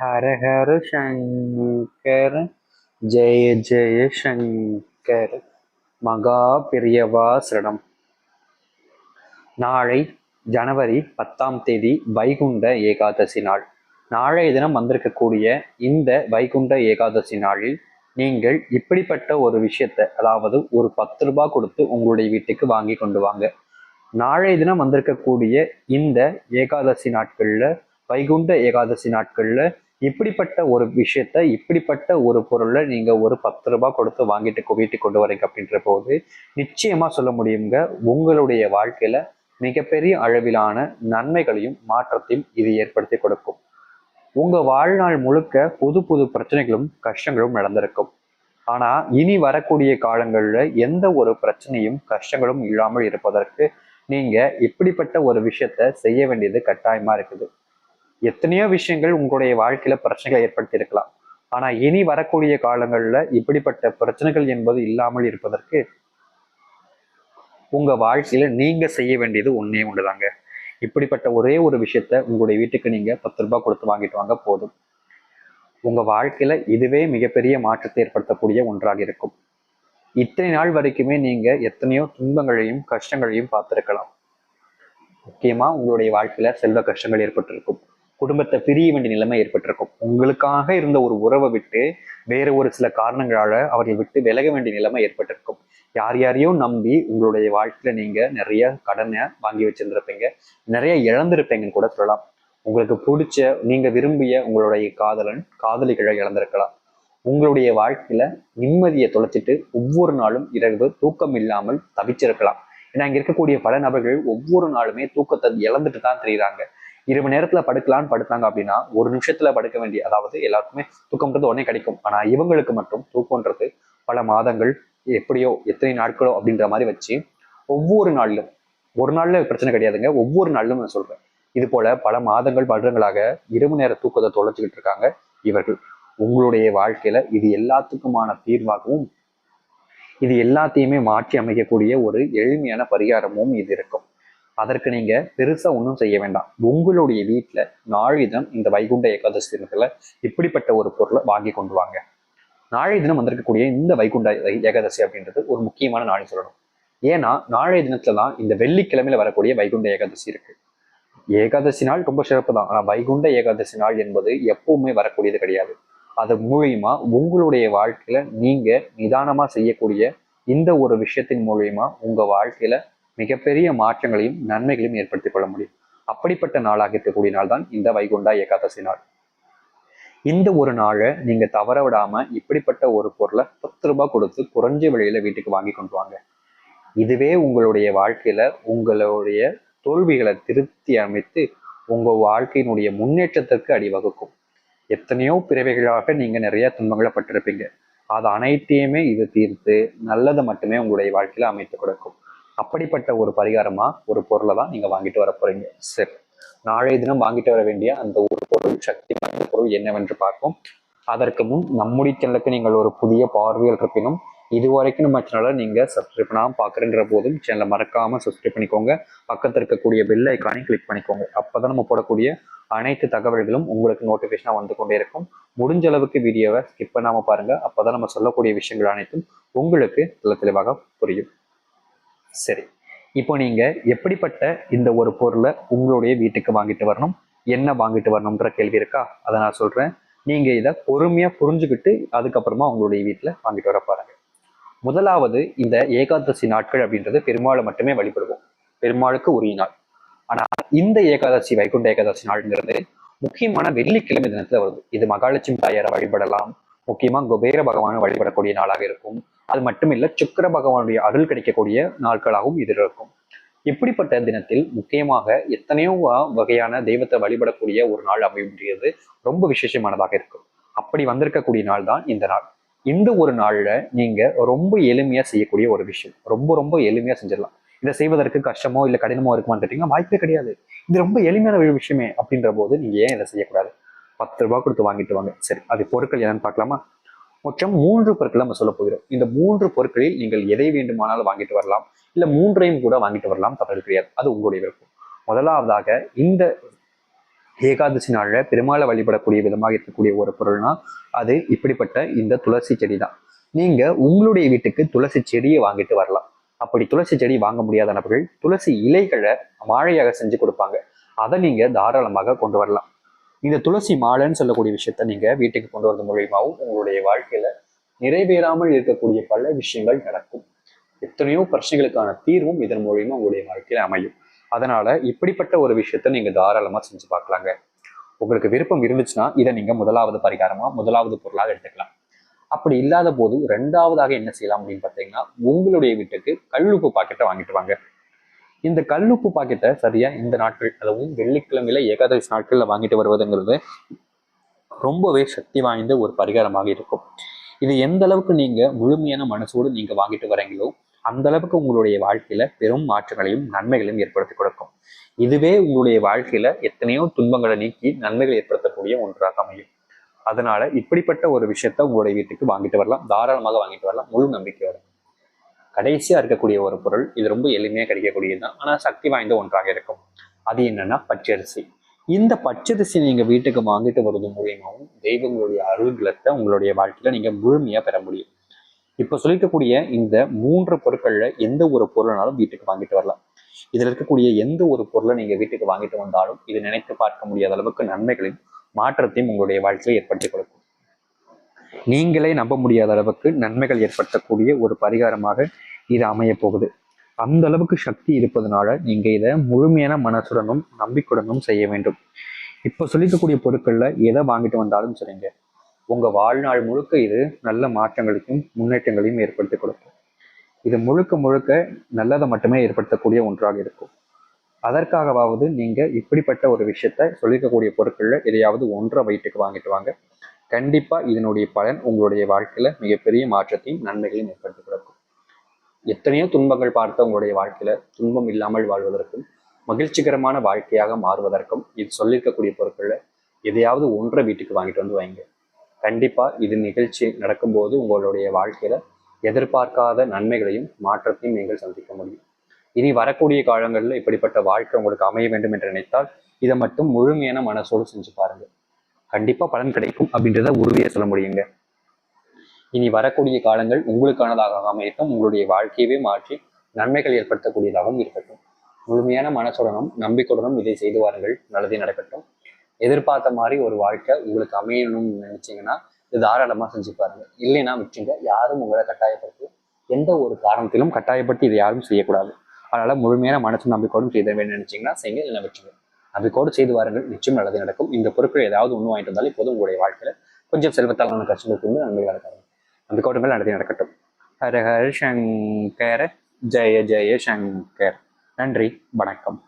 ஹர ஹர சங்கர் ஜெய ஜெய சங்கர் மகா பெரியவா சரணம். நாளை ஜனவரி பத்தாம் தேதி வைகுண்ட ஏகாதசி நாள். நாளைய தினம் வந்திருக்கக்கூடிய இந்த வைகுண்ட ஏகாதசி நாளில் நீங்கள் இப்படிப்பட்ட ஒரு விஷயத்தை அதாவது ஒரு பத்து ரூபாய் கொடுத்து உங்களுடைய வீட்டுக்கு வாங்கி கொண்டு வாங்க. நாளைய தினம் வந்திருக்கக்கூடிய இந்த ஏகாதசி நாட்களில் வைகுண்ட ஏகாதசி நாட்களில் இப்படிப்பட்ட ஒரு விஷயத்த இப்படிப்பட்ட ஒரு பொருளை நீங்கள் ஒரு பத்து ரூபாய் கொடுத்து வாங்கிட்டு குவிட்டு கொண்டு வரீங்க அப்படின்ற போது நிச்சயமாக சொல்ல முடியுங்க உங்களுடைய வாழ்க்கையில் மிகப்பெரிய அளவிலான நன்மைகளையும் மாற்றத்தையும் இது ஏற்படுத்தி கொடுக்கும். உங்கள் வாழ்நாள் முழுக்க புது புது பிரச்சனைகளும் கஷ்டங்களும் நடந்திருக்கும். ஆனால் இனி வரக்கூடிய காலங்களில் எந்த ஒரு பிரச்சனையும் கஷ்டங்களும் இல்லாமல் இருப்பதற்கு நீங்கள் இப்படிப்பட்ட ஒரு விஷயத்த செய்ய வேண்டியது கட்டாயமாக இருக்குது. எத்தனையோ விஷயங்கள் உங்களுடைய வாழ்க்கையில பிரச்சனைகளை ஏற்படுத்தி இருக்கலாம் ஆனா இனி வரக்கூடிய காலங்கள்ல இப்படிப்பட்ட பிரச்சனைகள் என்பது இல்லாமல் இருப்பதற்கு உங்க வாழ்க்கையில நீங்க செய்ய வேண்டியது ஒன்னே ஒண்ணுதாங்க இப்படிப்பட்ட ஒரே ஒரு விஷயத்த உங்களுடைய வீட்டுக்கு நீங்க பத்து ரூபாய் கொடுத்து வாங்கிட்டு வாங்க போதும். உங்க வாழ்க்கையில இதுவே மிகப்பெரிய மாற்றத்தை ஏற்படுத்தக்கூடிய ஒன்றாக இருக்கும். இத்தனை நாள் வரைக்குமே நீங்க எத்தனையோ துன்பங்களையும் கஷ்டங்களையும் பார்த்திருக்கலாம். முக்கியமா உங்களுடைய வாழ்க்கையில செல்வ கஷ்டங்கள் ஏற்பட்டிருக்கும். குடும்பத்தை பிரிய வேண்டிய நிலைமை ஏற்பட்டிருக்கும். உங்களுக்காக இருந்த ஒரு உறவை விட்டு வேற ஒரு சில காரணங்களால அவர்கள் விட்டு விலக வேண்டிய நிலைமை ஏற்பட்டிருக்கும். யார் யாரையும் நம்பி உங்களுடைய வாழ்க்கையில நீங்க நிறைய கடனை வாங்கி வச்சிருந்திருப்பீங்க. நிறைய இழந்திருப்பீங்கன்னு கூட சொல்லலாம். உங்களுக்கு பிடிச்ச நீங்க விரும்பிய உங்களுடைய காதலன் காதலிகளை இழந்திருக்கலாம். உங்களுடைய வாழ்க்கையில நிம்மதியை தொலைச்சிட்டு ஒவ்வொரு நாளும் இரவு தூக்கம் இல்லாமல் தவிச்சிருக்கலாம். ஏன்னா இங்க இருக்கக்கூடிய பல நபர்கள் ஒவ்வொரு நாளுமே தூக்கத்தை இழந்துட்டு தான் தெரியுறாங்க. இரவு நேரத்துல படுக்கலான்னு படுத்தாங்க அப்படின்னா ஒரு நிமிஷத்துல படுக்க வேண்டிய அதாவது எல்லாருக்குமே தூக்கம்ன்றது உடனே கிடைக்கும். ஆனா இவங்களுக்கு மட்டும் தூக்கம்ன்றது பல மாதங்கள் எப்படியோ எத்தனை நாட்களோ அப்படின்ற மாதிரி வச்சு ஒவ்வொரு நாளிலும் ஒரு நாள்ல பிரச்சனை கிடையாதுங்க ஒவ்வொரு நாளிலும் நான் சொல்றேன். இது போல பல மாதங்கள் வருடங்களாக இரவு நேர தூக்கத்தை தொலைச்சிக்கிட்டு இருக்காங்க இவர்கள். உங்களுடைய வாழ்க்கையில இது எல்லாத்துக்குமான தீர்வாகவும் இது எல்லாத்தையுமே மாற்றி அமைக்கக்கூடிய ஒரு எளிமையான பரிகாரமும் இது இருக்கும். அதற்கு நீங்க பெருசா ஒன்றும் செய்ய வேண்டாம். உங்களுடைய வீட்டுல நாளைய தினம் இந்த வைகுண்ட ஏகாதசி தினத்துல இப்படிப்பட்ட ஒரு பொருளை வாங்கி கொண்டு வாங்க. நாளைய தினம் வந்திருக்கக்கூடிய இந்த வைகுண்ட ஏகாதசி அப்படின்றது ஒரு முக்கியமான நாளை சொல்லணும். ஏன்னா நாளைய தினத்துல தான் இந்த வெள்ளிக்கிழமையில வரக்கூடிய வைகுண்ட ஏகாதசி இருக்கு. ஏகாதசி நாள் ரொம்ப சிறப்பு தான். ஆனா வைகுண்ட ஏகாதசி நாள் என்பது எப்பவுமே வரக்கூடியது கிடையாது. அது மூலியமா உங்களுடைய வாழ்க்கையில நீங்க நிதானமா செய்யக்கூடிய இந்த ஒரு விஷயத்தின் மூலியமா உங்க வாழ்க்கையில மிகப்பெரிய மாற்றங்களையும் நன்மைகளையும் ஏற்படுத்திக் கொள்ள முடியும். அப்படிப்பட்ட நாளாக இருக்கக்கூடிய நாள் தான் இந்த வைகுண்டா ஏகாதசி நாள். இந்த ஒரு நாளை நீங்க தவற விடாம இப்படிப்பட்ட ஒரு பொருளை பத்து ரூபாய் கொடுத்து குறைஞ்ச விலையில வீட்டுக்கு வாங்கி கொண்டு வாங்க. இதுவே உங்களுடைய வாழ்க்கையில உங்களுடைய தோல்விகளை திருத்தி அமைத்து உங்க வாழ்க்கையினுடைய முன்னேற்றத்திற்கு அடிவகுக்கும். எத்தனையோ பிறவைகளாக நீங்க நிறைய துன்பங்களை பட்டிருப்பீங்க. அது அனைத்தையுமே இது தீர்த்து நல்லதை மட்டுமே உங்களுடைய வாழ்க்கையில அமைத்து கொடுக்கும். அப்படிப்பட்ட ஒரு பரிகாரமா ஒரு பொருளை தான் நீங்க வாங்கிட்டு வர போறீங்க. சரி. நாளைய தினம் வாங்கிட்டு வர வேண்டிய அந்த ஒரு பொருள் சக்தி வாய்ந்த பொருள் என்னவென்று பார்ப்போம். அதற்கு முன் நம்முடைய சேனலுக்கு நீங்கள் ஒரு புதிய பார்வையில் இருப்பினும் இதுவரைக்கும் நம்ம சேனலை நீங்க சப்ஸ்கிரைப் பண்ணாமல் பார்க்குறன்ற போதும் சேனலை மறக்காமல் சப்ஸ்கிரைப் பண்ணிக்கோங்க. பக்கத்தில் இருக்கக்கூடிய பெல் ஐக்கானையும் கிளிக் பண்ணிக்கோங்க. அப்பதான் நம்ம போடக்கூடிய அனைத்து தகவல்களும் உங்களுக்கு நோட்டிஃபிகேஷனாக வந்து கொண்டே இருக்கும். முடிஞ்ச அளவுக்கு வீடியோவை ஸ்கிப் பண்ணாமல் பாருங்க. அப்பதான் நம்ம சொல்லக்கூடிய விஷயங்கள் அனைத்தும் உங்களுக்கு தெல தெளிவாக புரியும். சரி. இப்போ நீங்க எப்படிப்பட்ட இந்த ஒரு பொருளை உங்களுடைய வீட்டுக்கு வாங்கிட்டு வரணும்? என்ன வாங்கிட்டு வரணும்ன்ற கேள்வி இருக்கா? அதை நான் சொல்றேன். நீங்க இதை பொறுமையா புரிஞ்சுக்கிட்டு அதுக்கப்புறமா உங்களுடைய வீட்டுல வாங்கிட்டு வர பாருங்க. முதலாவது இந்த ஏகாதசி நாட்கள் அப்படின்றது பெருமாளை மட்டுமே வழிபடுவோம். பெருமாளுக்கு உரிய நாள். ஆனா இந்த ஏகாதசி வைகுண்ட ஏகாதசி நாள்ங்கிறது முக்கியமான வெள்ளிக்கிழமை தினத்துல வருது. இது மகாலட்சுமி தாயாரை வழிபடலாம். முக்கியமா குபேர பகவானை வழிபடக்கூடிய நாளாக இருக்கும். அது மட்டும் இல்ல சுக்கர பகவானுடைய அருள் கிடைக்கக்கூடிய நாட்களாகவும் இது இருக்கும். இப்படிப்பட்ட தினத்தில் முக்கியமாக எத்தனையோ வகையான தெய்வத்தை வழிபடக்கூடிய ஒரு நாள் அமைய ரொம்ப விசேஷமானதாக இருக்கும். அப்படி வந்திருக்கக்கூடிய நாள் தான் இந்த நாள். இந்த ஒரு நாள்ல நீங்க ரொம்ப எளிமையா செய்யக்கூடிய ஒரு விஷயம். ரொம்ப ரொம்ப எளிமையா செஞ்சிடலாம். இதை செய்வதற்கு கஷ்டமோ இல்லை கடினமோ இருக்குமான்னு கேட்டீங்கன்னா வாய்ப்பே கிடையாது. இது ரொம்ப எளிமையான விஷயமே அப்படின்ற போது நீங்க ஏன் இதை செய்யக்கூடாது? பத்து ரூபாய் கொடுத்து வாங்கிட்டு வாங்க. சரி அது பொருட்கள் என்னன்னு பார்க்கலாமா? மொத்தம் மூன்று பொருட்கள் நம்ம சொல்ல போகிறோம். இந்த மூன்று பொருட்களில் நீங்கள் எதை வேண்டுமானாலும் வாங்கிட்டு வரலாம். இல்ல மூன்றையும் கூட வாங்கிட்டு வரலாம் தவறு கிடையாது. அது உங்களுடைய விருப்பம். முதலாவதாக இந்த ஏகாதசி நாளில் பெருமாளை வழிபடக்கூடிய விதமாக இருக்கக்கூடிய ஒரு பொருள்னா அது இப்படிப்பட்ட இந்த துளசி செடி தான் நீங்க உங்களுடைய வீட்டுக்கு துளசி செடியை வாங்கிட்டு வரலாம். அப்படி துளசி செடி வாங்க முடியாத நபர்கள் துளசி இலைகளை மாழையாக செஞ்சு கொடுப்பாங்க. அதை நீங்க தாராளமாக கொண்டு வரலாம். இந்த துளசி மாலைன்னு சொல்லக்கூடிய விஷயத்த நீங்க வீட்டுக்கு கொண்டு வரது மூலியமாகவும் உங்களுடைய வாழ்க்கையில நிறைவேறாமல் இருக்கக்கூடிய பல விஷயங்கள் நடக்கும். எத்தனையோ பிரச்சனைகளுக்கான தீர்வும் இதன் மூலியமா உங்களுடைய வாழ்க்கையில அமையும். அதனால இப்படிப்பட்ட ஒரு விஷயத்த நீங்க தாராளமா செஞ்சு பார்க்கலாங்க. உங்களுக்கு விருப்பம் இருந்துச்சுன்னா இதை நீங்க முதலாவது பரிகாரமா முதலாவது பொருளாக எடுத்துக்கலாம். அப்படி இல்லாத போது ரெண்டாவதாக என்ன செய்யலாம் அப்படின்னு பார்த்தீங்கன்னா உங்களுடைய வீட்டுக்கு கல்லுப்பு பாக்கெட்டை வாங்கிட்டு வாங்க. இந்த கல்லுப்பு பாக்கெட்டை சரியா இந்த நாட்கள் அதுவும் வெள்ளிக்கிழமையில ஏகாதசி நாட்கள்ல வாங்கிட்டு வருவதுங்கிறது ரொம்பவே சக்தி வாய்ந்த ஒரு பரிகாரமாக இருக்கும். இது எந்த அளவுக்கு நீங்க முழுமையான மனசோடு நீங்க வாங்கிட்டு வரீங்களோ அந்த அளவுக்கு உங்களுடைய வாழ்க்கையில பெரும் மாற்றங்களையும் நன்மைகளையும் ஏற்படுத்தி கொடுக்கும். இதுவே உங்களுடைய வாழ்க்கையில எத்தனையோ துன்பங்களை நீக்கி நன்மைகள் ஏற்படுத்தக்கூடிய ஒன்றாக அமையும். அதனால இப்படிப்பட்ட ஒரு விஷயத்த உங்களுடைய வீட்டுக்கு வாங்கிட்டு வரலாம். தாராளமாக வாங்கிட்டு வரலாம். முழு நம்பிக்கை கடைசியாக கடைசியா இருக்கக்கூடிய ஒரு பொருள் இது ரொம்ப எளிமையா கிடைக்கக்கூடியது தான். ஆனா சக்தி வாய்ந்த ஒன்றாக இருக்கும். அது என்னன்னா பச்சரிசி. இந்த பச்சரிசி நீங்க வீட்டுக்கு வாங்கிட்டு வருவது மூலியமாகவும் தெய்வங்களுடைய அருள்களத்தை உங்களுடைய வாழ்க்கையில நீங்க முழுமையா பெற முடியும். இப்ப சொல்லிக்கக்கூடிய இந்த மூன்று பொருட்களில் எந்த ஒரு பொருள்னாலும் வீட்டுக்கு வாங்கிட்டு வரலாம். இதுல இருக்கக்கூடிய எந்த ஒரு பொருளை நீங்க வீட்டுக்கு வாங்கிட்டு வந்தாலும் இது நினைத்து பார்க்க முடியாத அளவுக்கு நன்மைகளையும் மாற்றத்தையும் உங்களுடைய வாழ்க்கையில் ஏற்படுத்தி கொடுக்கும். நீங்களே நம்ப முடியாத அளவுக்கு நன்மைகள் ஏற்படுத்தக்கூடிய ஒரு பரிகாரமாக இது அமைய போகுது. அந்த அளவுக்கு சக்தி இருப்பதனால நீங்க இதை முழுமையான மனசுடனும் நம்பிக்கையுடனும் செய்ய வேண்டும். இப்ப சொல்லிக்கக்கூடிய பொருட்கள்ல எதை வாங்கிட்டு வந்தாலும் சரிங்க. உங்க வாழ்நாள் முழுக்க இது நல்ல மாற்றங்களையும் முன்னேற்றங்களையும் ஏற்படுத்தி கொடுக்கும். இது முழுக்க முழுக்க நல்லதை மட்டுமே ஏற்படுத்தக்கூடிய ஒன்றாக இருக்கும். அதற்காகவாவது நீங்க இப்படிப்பட்ட ஒரு விஷயத்த சொல்லிக்கக்கூடிய பொருட்கள்ல எதையாவது ஒன்றை வயிற்றுக்கு வாங்கிட்டு வாங்க. கண்டிப்பாக இதனுடைய பலன் உங்களுடைய வாழ்க்கையில் மிகப்பெரிய மாற்றத்தையும் நன்மைகளையும் ஏற்படுத்தி கொடுக்கும். எத்தனையோ துன்பங்கள் பார்த்த உங்களுடைய வாழ்க்கையில் துன்பம் இல்லாமல் வாழ்வதற்கும் மகிழ்ச்சிகரமான வாழ்க்கையாக மாறுவதற்கும் இது சொல்லியிருக்கக்கூடிய பொருட்களில் எதையாவது ஒன்றை வீட்டுக்கு வாங்கிட்டு வந்து வைங்க. கண்டிப்பாக இது நிகழ்ச்சி நடக்கும்போது உங்களுடைய வாழ்க்கையில் எதிர்பார்க்காத நன்மைகளையும் மாற்றத்தையும் நீங்கள் சந்திக்க முடியும். இனி வரக்கூடிய காலங்களில் இப்படிப்பட்ட வாழ்க்கை உங்களுக்கு அமைய வேண்டும் என்று நினைத்தால் இதை மட்டும் முழுமையான மனசோடு செஞ்சு பாருங்கள் கண்டிப்பா பலன் கிடைக்கும் அப்படின்றத உறுதியாக சொல்ல முடியுங்க. இனி வரக்கூடிய காலங்கள் உங்களுக்கானதாக அமையட்டும். உங்களுடைய வாழ்க்கையவே மாற்றி நன்மைகள் ஏற்படுத்தக்கூடியதாகவும் இருக்கட்டும். முழுமையான மனசுடனும் நம்பிக்கையுடனும் இதை செய்து வாருங்கள். நல்லதே நடக்கட்டும். எதிர்பார்த்த மாதிரி ஒரு வாழ்க்கை உங்களுக்கு அமையணும்னு நினைச்சீங்கன்னா இது தாராளமா செஞ்சு பாருங்க. இல்லைன்னா விட்டுங்க யாரும் உங்களை கட்டாயப்படுத்தி எந்த ஒரு காரணத்திலும் கட்டாயப்படுத்தி இதை யாரும் செய்யக்கூடாது. அதனால முழுமையான மனசு நம்பிக்கையோடும் செய்த வேணும்னு நினைச்சீங்கன்னா செய்யுங்க. இல்லைன்னா விட்டுருங்க. நம்பிக்கோடு செய்து வாருங்கள். நிச்சயம் நல்லது நடக்கும். இந்த பொருட்கள் ஏதாவது ஒன்று வாங்கிட்டு வந்தாலும் இப்போதும் உங்களுடைய வாழ்க்கையில கொஞ்சம் செல்வத்தாலான கஷ்டங்களுக்கு வந்து நன்மைகள் நடக்காது. நம்பிக்கையோடுங்கள் நடத்தி நடக்கட்டும். ஹர ஹர சங்கர. ஜெய ஜெய சங்கர். நன்றி. வணக்கம்.